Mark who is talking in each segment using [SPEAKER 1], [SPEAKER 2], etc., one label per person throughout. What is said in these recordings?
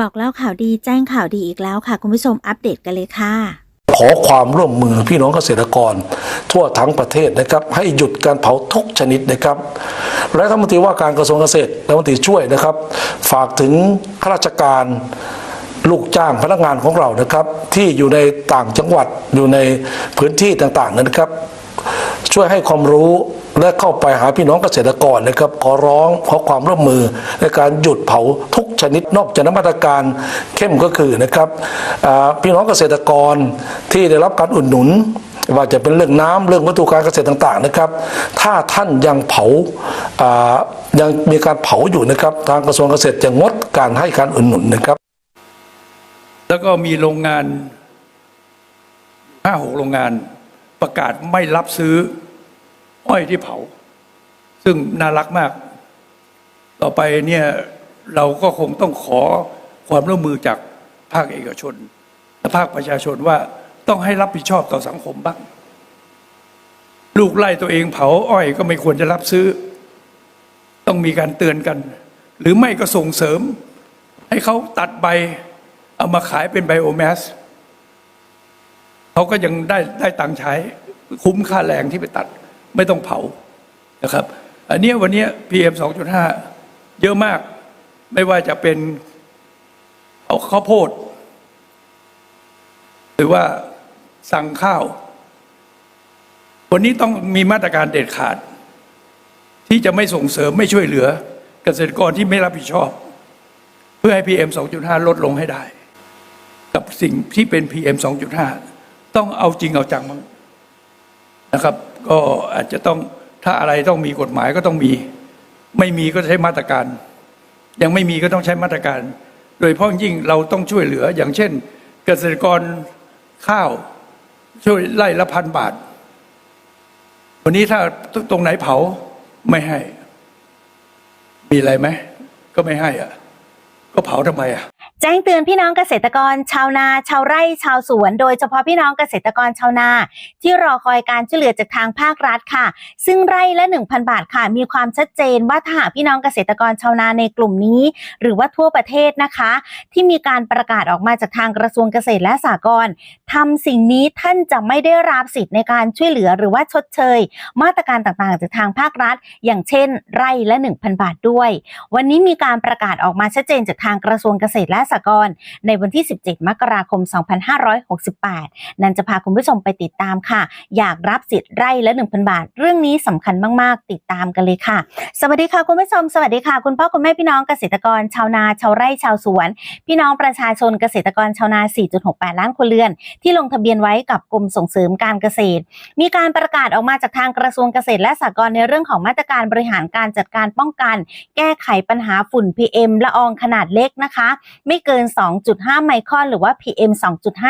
[SPEAKER 1] บอกเล่าข่าวดีแจ้งข่าวดีอีกแล้วค่ะ คุณผู้ชมอัปเดตกันเลยค่ะ
[SPEAKER 2] ขอความร่วมมือพี่น้องเกษตรกร ทั่วทั้งประเทศนะครับ ให้หยุดการเผาทุกชนิดนะครับและรัฐมนตรีว่าการกระทรวงเกษตรรัฐมนตรีช่วยนะครับ ฝากถึงข้าราชการลูกจ้างพนักงานของเรานะครับ ที่อยู่ในต่างจังหวัดอยู่ในพื้นที่ต่างๆนะครับ ช่วยให้ความรู้ และเข้าไปหาพี่น้องเกษตรกรนะครับขอร้องขอความร่วมมือในการหยุดเผาทุกชนิดนอกจากนั้นมาตรการเข้มก็คือนะครับพี่น้องเกษตรกรที่ได้รับการอุดหนุนว่าจะเป็นเรื่องน้ำเรื่องวัตถุการเกษตรต่างๆนะครับ ถ้าท่านยังเผายังมีการเผาอยู่นะครับ ทางกระทรวงเกษตรจะงดการให้การอุดหนุนนะครับ
[SPEAKER 3] แล้วก็มีโรงงานห้าหกโรงงานประกาศไม่รับซื้อ อ้อยที่เผา ซึ่งน่ารักมาก ต่อไปเนี่ยเราก็คงต้องขอความร่วมมือจากภาคเอกชน และภาคประชาชนว่าต้องให้รับผิดชอบต่อสังคมบ้าง ลูกไล่ตัวเองเผาอ้อยก็ไม่ควรจะรับซื้อ ต้องมีการเตือนกัน หรือไม่ก็ส่งเสริม ให้เขาตัดใบ เอามาขายเป็นไบโอแมสเขาก็ยังได้ได้ตังค์ใช้ คุ้มค่าแรงที่ไปตัด ไม่ต้องเผานะครับ อันเนี้ยวันเนี้ย PM 2.5 เยอะมาก ไม่ว่าจะเป็นเอาข้าวโพด หรือว่าสั่งข้าว วันนี้ต้องมีมาตรการเด็ดขาด ที่จะไม่ส่งเสริมไม่ช่วยเหลือเกษตรกรที่ไม่รับผิดชอบ เพื่อให้ PM 2.5 ลดลงให้ได้ กับสิ่งที่เป็น PM 2.5 ต้องเอาจริงเอาจังมั้งนะครับ ก็อาจจะต้องถ้าอะไรต้องมีกฎหมายก็ต้องมี ไม่มีก็ใช้มาตรการ ยังไม่มีก็ต้องใช้มาตรการ โดยเฉพาะยิ่งเราต้องช่วยเหลืออย่างเช่น เกษตรกรข้าวช่วยไล่ละพันบาท วันนี้ถ้าตรงไหนเผาไม่ให้ มีอะไรไหมก็ไม่ให้อะ ก็เผาทำไมอะ
[SPEAKER 1] จ้งเตือนพี่น้องเกษตรกรชาวนา ชาวไร่ชาวสวน โดยเฉพาะพี่น้องเกษตรกรชาวนา ที่รอคอยการช่วยเหลือจากทางภาครัฐค่ะ ซึ่งไร่ละ 1,000 บาทค่ะ มีความชัดเจนว่าถ้าหากพี่น้องเกษตรกรชาวนาในกลุ่มนี้ หรือว่าทั่วประเทศนะคะ ที่มีการประกาศออกมาจากทางกระทรวงเกษตรและสหกรณ์ทำสิ่งนี้ท่านจะไม่ได้รับสิทธิ์ในการช่วยเหลือหรือว่าชดเชย มาตรการต่างๆ จากทางภาครัฐ อย่างเช่น ไร่ละ 1,000 บาทด้วย วันนี้มีการประกาศออกมาชัดเจนจากทางกระทรวงเกษตรและสหกร ในวันที่ 17 มกราคม 2568 นันจะพาคุณผู้ชมไปติดตามค่ะ อยากรับสิทธิ์ไร่ละ 1,000 บาท เรื่องนี้สำคัญมากๆ ติดตามกันเลยค่ะ สวัสดีค่ะคุณผู้ชม สวัสดีค่ะ คุณพ่อคุณแม่พี่น้องเกษตรกร ชาวนาชาวไร่ชาวสวน พี่น้องประชาชนเกษตรกรชาวนา 4.68 ล้านครัวเรือน ที่ลงทะเบียนไว้กับกรมส่งเสริมการเกษตร มีการประกาศออกมาจากทางกระทรวงเกษตรและสหกรณ์ในเรื่องของมาตรการบริหารการจัดการป้องกัน แก้ไขปัญหาฝุ่น PM ละอองขนาดเล็กนะคะไม่เกิน 2.5 ไมครอน หรือว่า PM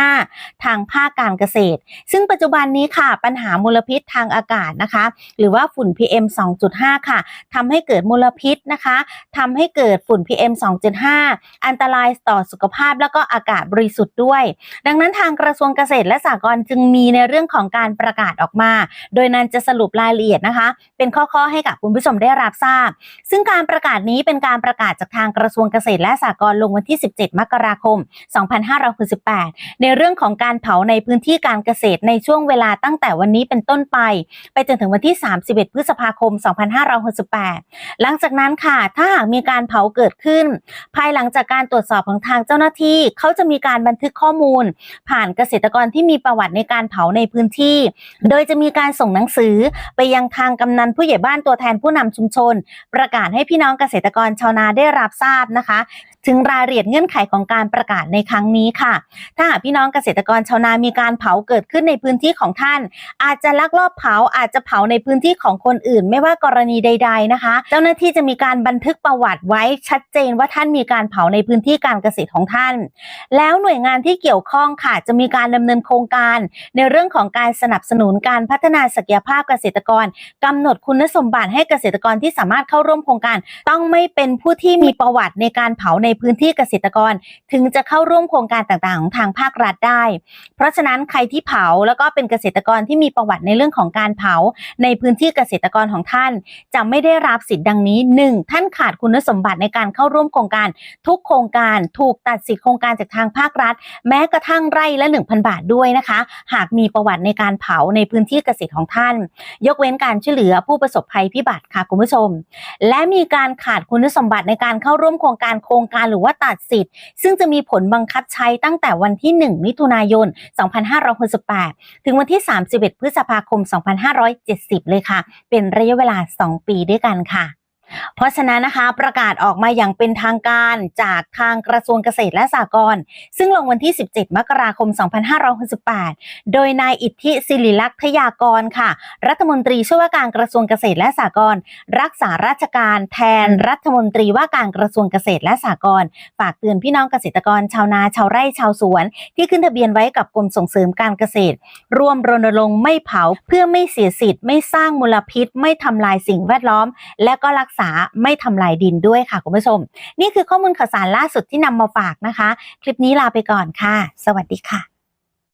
[SPEAKER 1] 2.5 ทางภาคการเกษตร ซึ่งปัจจุบันนี้ค่ะ ปัญหามลพิษทางอากาศนะคะ หรือว่าฝุ่น PM 2.5 ค่ะทำให้เกิดมลพิษนะคะทำให้เกิดฝุ่น PM 2.5 อันตรายต่อสุขภาพแล้วก็อากาศบริสุทธิ์ด้วย ดังนั้นทางกระทรวงเกษตรและสหกรณ์จึงมีในเรื่องของการประกาศออกมา โดยนันจะสรุปรายละเอียดนะคะ เป็นข้อๆให้กับคุณผู้ชมได้รับทราบ ซึ่งการประกาศนี้เป็นการประกาศจากทางกระทรวงเกษตรและสหกรณ์ลงวันที่17 มกราคม 2568 ในเรื่องของการเผาในพื้นที่การเกษตรในช่วงเวลาตั้งแต่วันนี้เป็นต้นไป ไปจนถึงวันที่ 31 พฤษภาคม 2568 หลังจากนั้นค่ะ ถ้าหากมีการเผาเกิดขึ้น ภายหลังจากการตรวจสอบของทางเจ้าหน้าที่ เขาจะมีการบันทึกข้อมูล ผ่านเกษตรกรที่มีประวัติในการเผาในพื้นที่ โดยจะมีการส่งหนังสือไปยังทางกำนันผู้ใหญ่บ้านตัวแทนผู้นำชุมชน ประกาศให้พี่น้องเกษตรกรชาวนาได้รับทราบนะคะ ถึงรายละเอียดเงื่อนไขของการประกาศในครั้งนี้ค่ะ ถ้าหากพี่น้องเกษตรกรชาวนามีการเผาเกิดขึ้นในพื้นที่ของท่าน อาจจะลักลอบเผาอาจจะเผาในพื้นที่ของคนอื่น ไม่ว่ากรณีใด ๆนะคะ เจ้าหน้าที่จะมีการบันทึกประวัติไว้ชัดเจนว่าท่านมีการเผาในพื้นที่การเกษตรของท่าน แล้วหน่วยงานที่เกี่ยวข้องค่ะ จะมีการดำเนินโครงการ ในเรื่องของการสนับสนุนการพัฒนาศักยภาพเกษตรกรกำหนดคุณสมบัติให้เกษตรกรที่สามารถเข้าร่วมโครงการ ต้องไม่เป็นผู้ที่มีประวัติในการเผาในพื้นที่เกษตรกร ถึงจะเข้าร่วมโครงการต่างๆ ของทางภาครัฐได้ เพราะฉะนั้นใครที่เผาแล้วก็เป็นเกษตรกรที่มีประวัติในเรื่องของการเผา ในพื้นที่เกษตรกรของท่าน จะไม่ได้รับสิทธิ์ดังนี้ 1. ท่านขาดคุณสมบัติในการเข้าร่วมโครงการ ทุกโครงการถูกตัดสิทธิ์โครงการจากทางภาครัฐ แม้กระทั่งไร่ละ 1,000 บาทด้วยนะคะ หากมีประวัติในการเผาในพื้นที่เกษตรของท่าน ยกเว้นการช่วยเหลือผู้ประสบภัยพิบัติค่ะคุณผู้ชม และมีการขาดคุณสมบัติในการเข้าร่วมโครงการโครงการหรือว่าตัดสิทธิซึ่งจะมีผลบังคับใช้ตั้งแต่วันที่ 1 มิถุนายน 2568 ถึงวันที่ 31 พฤษภาคม 2570 เลยค่ะ เป็นระยะเวลา 2 ปีด้วยกันค่ะ เพราะฉะนั้นนะคะประกาศออกมาอย่างเป็นทางการจากทางกระทรวงเกษตรและสหกรณ์ซึ่งลงวันที่ 17 มกราคม 2568 โดยนายอิทธิศิริลักษยากรค่ะ รัฐมนตรีช่วยว่าการกระทรวงเกษตรและสหกรณ์รักษาราชการแทนรัฐมนตรีว่าการกระทรวงเกษตรและสหกรณ์ฝากเตือนพี่น้องเกษตรกรชาวนาชาวไร่ชาวสวน ที่ขึ้นทะเบียนไว้กับกรมส่งเสริมการเกษตร ร่วมรณรงค์ไม่เผาเพื่อไม่เสียสิทธิ์ไม่สร้างมลพิษ ไม่ทำลายสิ่งแวดล้อม และก็รักษาาไม่ทำลายดินด้วยค่ะคุณผู้ชม นี่คือข้อมูลข่าวสารล่าสุดที่นำมาฝากนะคะ คลิปนี้ลาไปก่อนค่ะ สวัสดีค่ะ